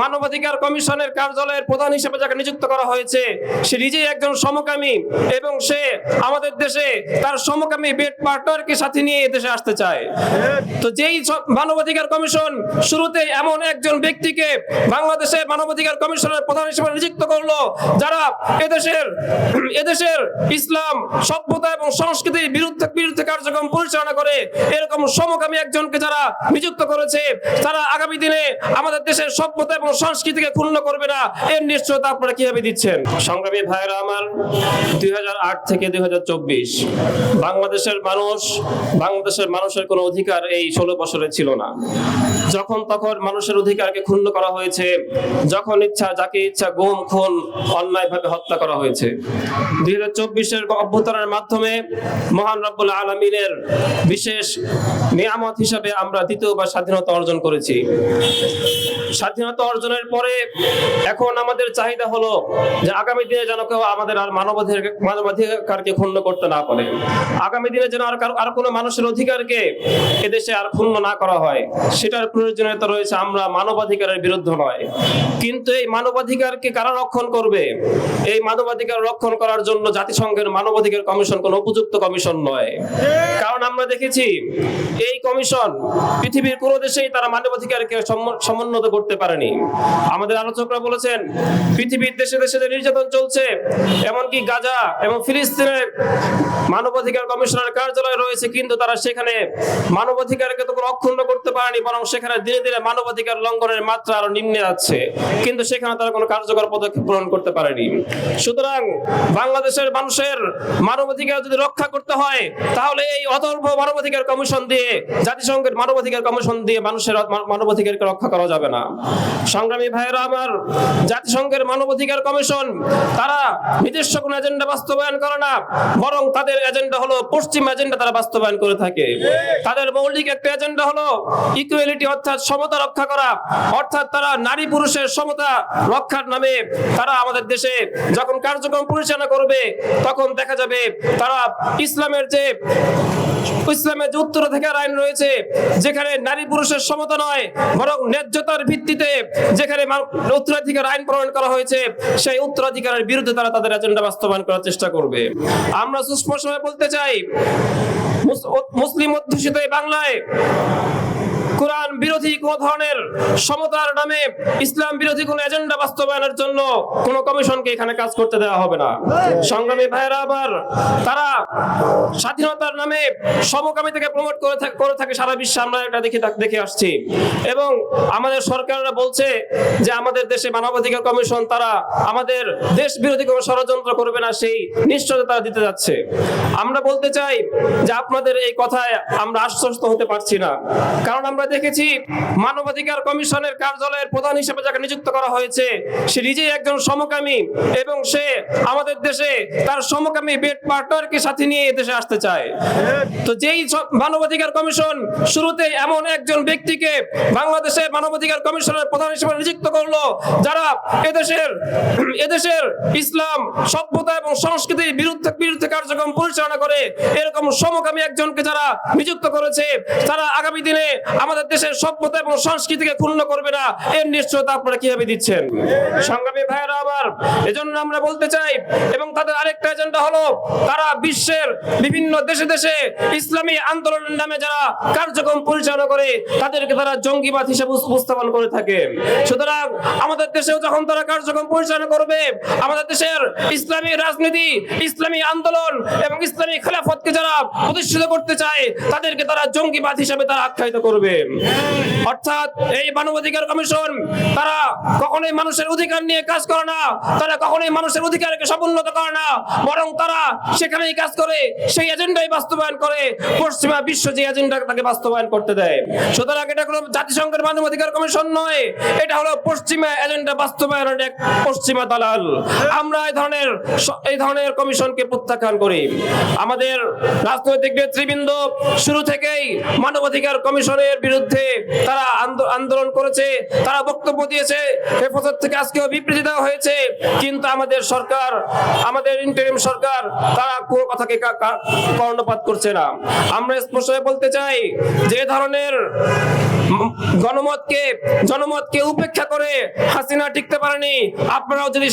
মানবাধিকার কমিশনের কার্যালয়ের প্রধান হিসেবে যাকে নিযুক্ত করা হয়েছে, সে নিজেই একজন সমকামী এবং সে আমাদের দেশে তার সমকামী বেড পার্টনারকে সাথে নিয়ে এদেশে আসতে চায়। তো যেই মানবাধিকার কমিশন শুরুতে এমন একজন ব্যক্তিকে বাংলাদেশের মানবাধিকার কমিশনের প্রধান হিসেবে নিযুক্ত করল, যারা এদেশের এদেশের ইসলাম, সভ্যতা এবং সংস্কৃতির বিরুদ্ধে বিরুদ্ধে কার্যক্রম পরিচালনা করে এরকম সমকামী একজনকে যারা নিযুক্ত করেছে, তারা আগামী দিনে আমাদের দেশের সভ্যতা এবং সংস্কৃতিকে ক্ষুণ্ণ করবে না। এর নিশ্চয়তা আপনারা কীভাবে দিচ্ছেন? সংগ্রামী ভাইয়েরা আমার, দুই থেকে দুই বাংলাদেশের মানুষ, বাংলাদেশের মানুষের অধিকার এই ষোলো বছরে ছিল না। যখন তখন মানুষের অধিকারকে ক্ষুণ্ণ করা হয়েছে, যখন ইচ্ছা, যাকে ইচ্ছা, গুম, খুন, অন্যায়ভাবে হত্যা করা হয়েছে। দুই হাজার চব্বিশের অভ্যুত্থানের মাধ্যমে মহান রব্বুল আলমিনের বিশেষ নিয়ামত হিসাবে আমরা দ্বিতীয়বার স্বাধীনতা অর্জন করেছি। স্বাধীনতা অর্জনের পরে এখন আমাদের চাহিদা হলো যে আগামী দিনে যেন কেউ আমাদের আর মানবাধিকার, মানবাধিকারকে ক্ষুণ্ণ করতে না পারে। আগামী দিনে যেন আর আর কোনো মানুষের অধিকারকে এদেশে আর ক্ষুণ্ণ না করা হয়, সেটার প্রয়োজনীয়তা রয়েছে আমরা মানবাধিকারের বিরুদ্ধে নয়। কিন্তু এই মানবাধিকারকে কারা রক্ষণ করবে? এই মানবাধিকার রক্ষণ করার জন্য জাতিসংঘের মানবাধিকার কমিশন কোনো উপযুক্ত কমিশন নয়। কারণ আমরা দেখেছি এই কমিশন পৃথিবীর কোনো দেশেই তারা মানবাধিকারকে সম- সমুন্নত করতে পারেনি। আমাদের আলোচকরা বলেছেন, পৃথিবীর দেশে দেশে যে নির্যাতন চলছে, এমনকি গাজা এবং ফিলিস্তিনের মানবাধিকার কমিশনের কার্যালয় রয়েছে, কিন্তু তারা সেখানে মানবাধিকারকে তো অক্ষুণ্ণ করতে পারেনি, বরং সেখানে ধীরে ধীরে মানবাধিকার লঙ্ঘনের মাত্রা আরও নিম্নে যাচ্ছে। কিন্তু সেখানে তারা কোনো কার্যকর পদক্ষেপ গ্রহণ করতে পারেনি। সুতরাং বাংলাদেশের মানুষের মানবাধিকার যদি রক্ষা করতে হয়, তাহলে এই অদর্ভ মানবাধিকার কমিশন দিয়ে, জাতিসংঘের মানবাধিকার কমিশন দিয়ে মানুষের মানবাধিকারকে রক্ষা করা যাবে না। সংগ্রামী ভাইয়েরা আমার, জাতিসংঘের মানবাধিকার কমিশন, তারা নিজস্ব কোনো এজেন্ডা বাস্তবায়ন করে না, বরং তাদের এজেন্ডা হলো পশ্চিম এজেন্ডা তারা বাস্তবায়ন করে থাকে। তাদের মৌলিক একটা এজেন্ডা হলো ইকুয়ালিটি অর্থাৎ সমতা রক্ষা করা। অর্থাৎ তারা নারী পুরুষের সমতা রক্ষার নামে তারা আমাদের দেশে যখন কার্যক্রম পরিচালনা করবে, তখন দেখা যাবে তারা ইসলামের যে ইসলামের যে উত্তরাধিকার আইন রয়েছে, যেখানে নারী পুরুষের সমতা নয়, বরং ন্যায্যতার ভিত্তিতে যেখানে উত্তরাধিকার আইন প্রণয়ন করা হয়েছে, সেই উত্তরাধিকারের বিরুদ্ধে তারা তাদের এজেন্ডা বাস্তবায়ন করার চেষ্টা করবে। আমরা সুস্পষ্টভাবে বলতে চাই, মুস- মুসলিম অধ্যুষিত বাংলায় কোরআন বিরোধী কোন ধরনের সমতার নামে ইসলাম বিরোধী কোন এজেন্ডা বাস্তবায়নের জন্য কোন কমিশনকে এখানে কাজ করতে দেওয়া হবে না। সংগ্রামী ভাইয়েরা আবার তারা স্বাধীনতার নামে সমকামী থেকে প্রমোট করে করে থাকে সারা বিশ্বে। আমরা এটা দেখে দেখে আসছি। এবং আমাদের সরকাররা বলছে যে আমাদের দেশে মানবাধিকার কমিশন তারা আমাদের দেশ বিরোধী কোনো ষড়যন্ত্র করবে না, সেই নিশ্চয়তা তারা দিতে যাচ্ছে। আমরা বলতে চাই যে আপনাদের এই কথায় আমরা আশ্বস্ত হতে পারছি না। কারণ আমরা দেখেছি, মানবাধিকার কমিশনের কার্যালয়ের প্রধান হিসেবে যাকে নিযুক্ত করা হয়েছে, সে নিজেই একজন সমকামী এবং সে আমাদের দেশে তার সমকামী বেড পার্টনারকে সাথে নিয়ে এদেশে আসতে চায়। তো যেই মানবাধিকার কমিশন শুরুতে এমন একজন ব্যক্তিকে বাংলাদেশের মানবাধিকার কমিশনের প্রধান হিসেবে নিযুক্ত করল, যারা এদেশের এদেশের ইসলাম, সভ্যতা এবং সংস্কৃতির বিরুদ্ধে বিরুদ্ধে কার্যক্রম পরিচালনা করে এরকম সমকামী একজনকে যারা নিযুক্ত করেছে, তারা আগামী দিনে আমাদের দেশের সভ্যতা এবং সংস্কৃতিকে ক্ষুণ্ণ করবে না, এর নিশ্চয়তা আপনারা কীভাবে দিচ্ছেন? সংগ্রামী ভাইয়েরা আবার, এজন্য আমরা বলতে চাই, এবং তাদের আরেকটা এজেন্ডা হলো, তারা বিশ্বের বিভিন্ন দেশে দেশে ইসলামী আন্দোলনের নামে যারা কার্যক্রম পরিচালনা করে, তাদেরকে তারা জঙ্গিবাদ হিসেবে উপস্থাপন করে থাকে। সুতরাং আমাদের দেশেও যখন তারা কার্যক্রম পরিচালনা করবে, আমাদের দেশের ইসলামী রাজনীতি, ইসলামী আন্দোলন এবং ইসলামী খেলাফতকে যারা প্রতিষ্ঠিত করতে চায়, তাদেরকে তারা জঙ্গিবাদ হিসেবে তারা আখ্যায়িত করবে। অর্থাৎ এই মানবাধিকার কমিশন, তারা কখনোই মানুষের অধিকার নিয়ে কাজ করে না, তারা কখনোই মানুষের অধিকারকে সমুন্নত করে না, বরং তারা সেখানেই কাজ করে, সেই এজেন্ডাই বাস্তবায়ন করে, পশ্চিমা বিশ্ব যে এজেন্ডা তাকে বাস্তবায়ন করতে দেয়। সুতরাং এটা কোনো জাতিসংঘের মানবাধিকার কমিশন নয়, এটা হলো পশ্চিমা এজেন্ডা বাস্তবায়নের এক পশ্চিমা দালাল। আমরা এই ধরনের এই ধরনের কমিশনকে প্রত্যাখ্যান করি। আমাদের রাজনৈতিক নেতৃবৃন্দ শুরু থেকেই মানবাধিকার কমিশনের বিরুদ্ধে বিরুদ্ধে তারা আন্দোলন করেছে, তারা বক্তব্য দিয়েছে, হেফাজত থেকে আজকেও বিবৃতি দেওয়া হয়েছে। কিন্তু আমাদের সরকার, আমাদের ইন্টারিম সরকার, তারা কোনো কথাকে কর্ণপাত করছে না। আমরা স্পষ্ট বলতে চাই যে ধরনের গণমতকে, জনমতকে উপেক্ষা করে হাসিনা টিকতে পারেনি। আপনারাও যদি